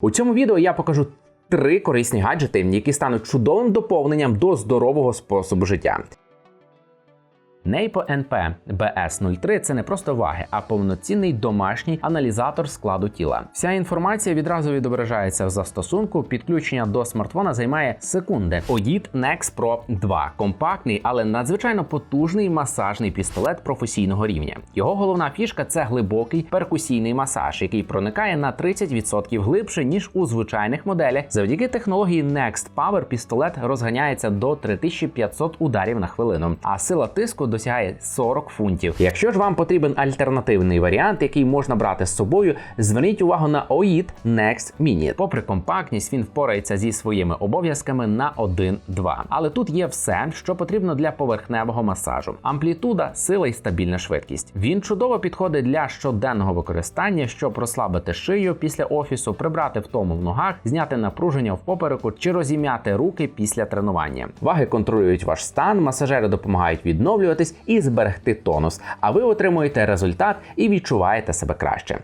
У цьому відео я покажу три корисні гаджети, які стануть чудовим доповненням до здорового способу життя. Нейпо НП BS03 – це не просто ваги, а повноцінний домашній аналізатор складу тіла. Вся інформація відразу відображається в застосунку. Підключення до смартфона займає секунди. OID Nex Pro 2 компактний, але надзвичайно потужний масажний пістолет професійного рівня. Його головна фішка це глибокий перкусійний масаж, який проникає на 30% глибше ніж у звичайних моделях. Завдяки технології Next Power пістолет розганяється до 3500 ударів на хвилину, а сила тиску досягає 40 фунтів. Якщо ж вам потрібен альтернативний варіант, який можна брати з собою, зверніть увагу на OID Next Mini. Попри компактність, він впорається зі своїми обов'язками на 1-2. Але тут є все, що потрібно для поверхневого масажу: амплітуда, сила і стабільна швидкість. Він чудово підходить для щоденного використання, щоб розслабити шию після офісу, прибрати втому в ногах, зняти напруження в попереку чи розім'яти руки після тренування. Ваги контролюють ваш стан, масажери допомагають відновлюватись і зберегти тонус. А ви отримуєте результат і відчуваєте себе краще.